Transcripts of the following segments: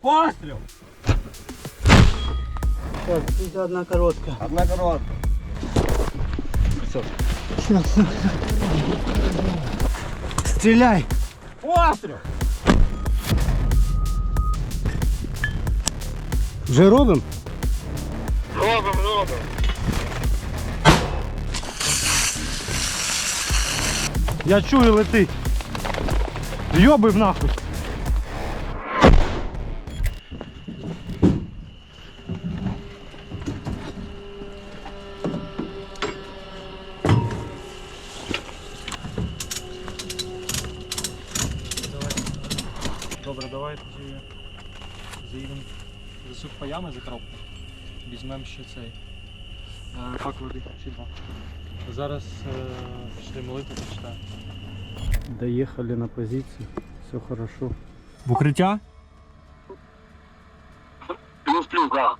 Постріл! Сейчас, тут одна коротка. Одна коротка. Все. Стреляй! Постріл! Вже робимо? Робим, робим. Я чую летить. Йобив нахуй. Сухпаями за кропку. Візьмемо ще цей е, пак води чи два. Зараз е, пішли молитву почитаємо. Доехали на позицию. Все хорошо. В укриття? Плюс-плюс, да.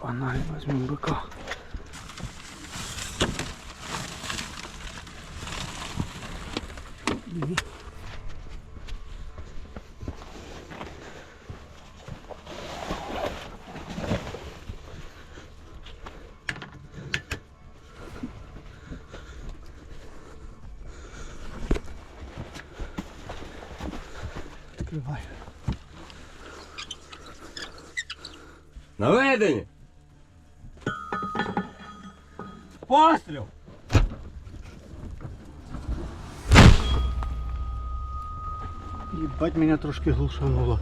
Фонарь возьмем быка. Открывай. Наведені. Постріл! Ебать меня трошки глушануло.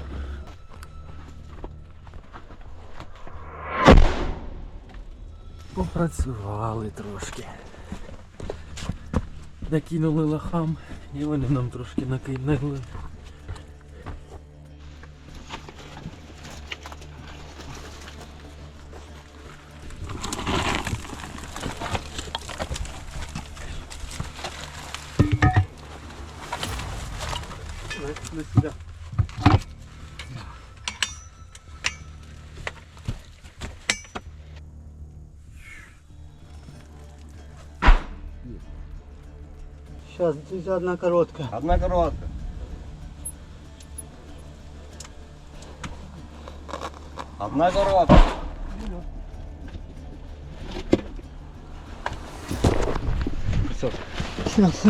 Попрацювали трошки. Накинули лохам і вони нам трошки накинули. На себя. Сейчас, здесь одна коротка. Одна коротка. Одна коротка. Все. Сейчас.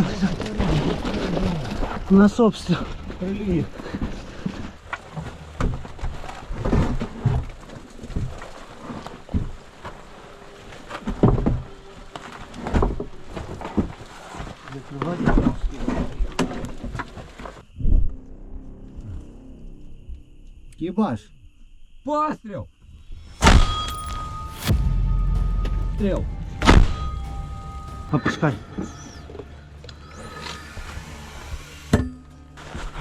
На собственно. Ебаш. Постріл! Стріл! Опускай.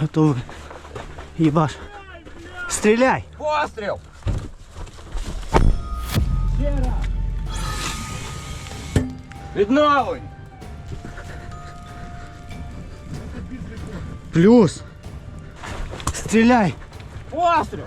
Готовы. Ебаш. Стреляй! Постріл! Ще раз! Відновлюй! Плюс. Стреляй! Постріл!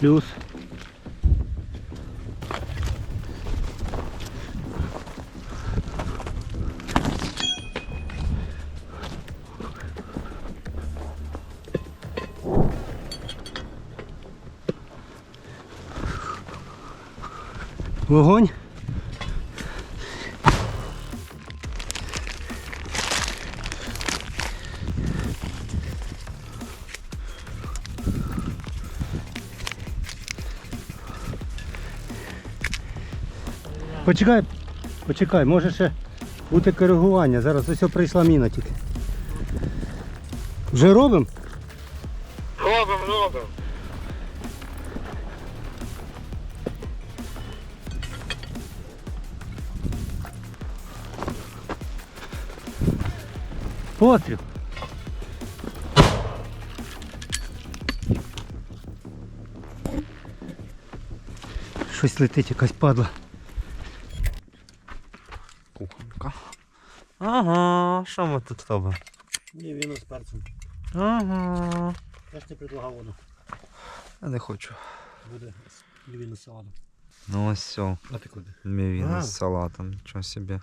Плюс. Вогонь. Почекай, почекай, може ще бути коригування. Зараз ось прийшла міна тільки. Вже робимо? Робимо, робимо. Постріл. Щось летить, якась падла. Ага, що ми тут робимо? Ні, віно з перцем. Ага. Я ж не предлагав воду. Я не хочу. Буде віно з салатом. Ну ось все. А ти куди? Мівіна А. з салатом, нічого собі.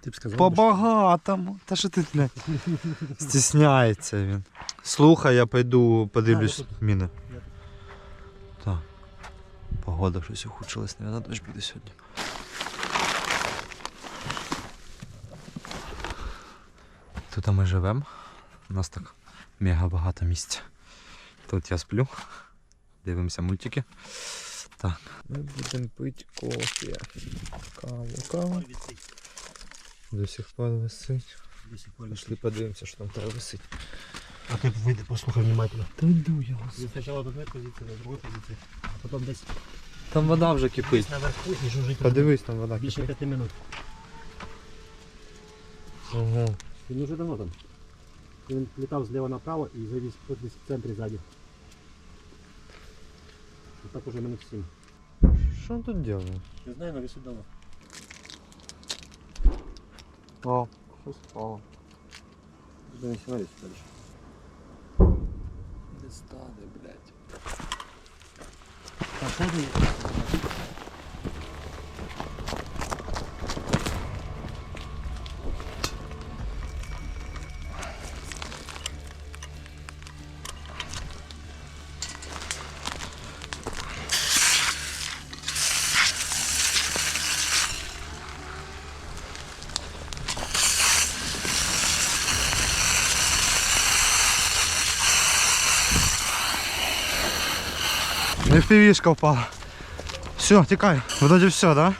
Ти б сказав. По-багатому. Та що ти, блядь? Стісняється він. Слухай, я пойду подивлюсь міни. Так. Погода щось ухудшилась, наверное, дощ буде сьогодні. Тут ми живемо. У нас так мега багато місця. Тут я сплю. Дивимося мультики. Так. Ми будемо пити кофе. Каву, каву. До сих пор висить. До сих пор Пішли подивимося, що там треба висить. А ти вийди, послухай внимательно. Та йду я. Він спочатку до одної позиції, до другої позиції, а потім десь, Там вода вже кипить. наверху і жужжить Подивись, там вода більше кипить. п'яти минут. Ого. Він уже давно там. Він літав зліва направо і завіз тут десь в центрі ззаді. І так уже минут сім. Що він тут робить? Не знаю, але висить давно. О, щось впало. Вже не сьогодні далі. Не стане, блядь. Так, що ти? FPV-шка впала. Все, тікай. Вроді все, да?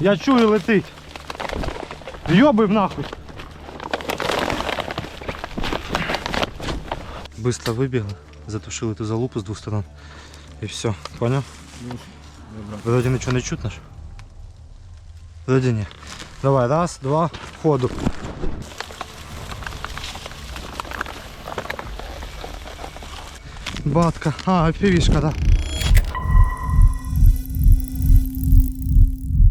Я чую летить. Йобив нахуй. Быстро вибігли, затушили ту залупу з двох сторон. І все, поняв? Вроді нічого не чутно ж? Вроді ні. Давай, раз, два, ходу. Батка, а, півішка, да.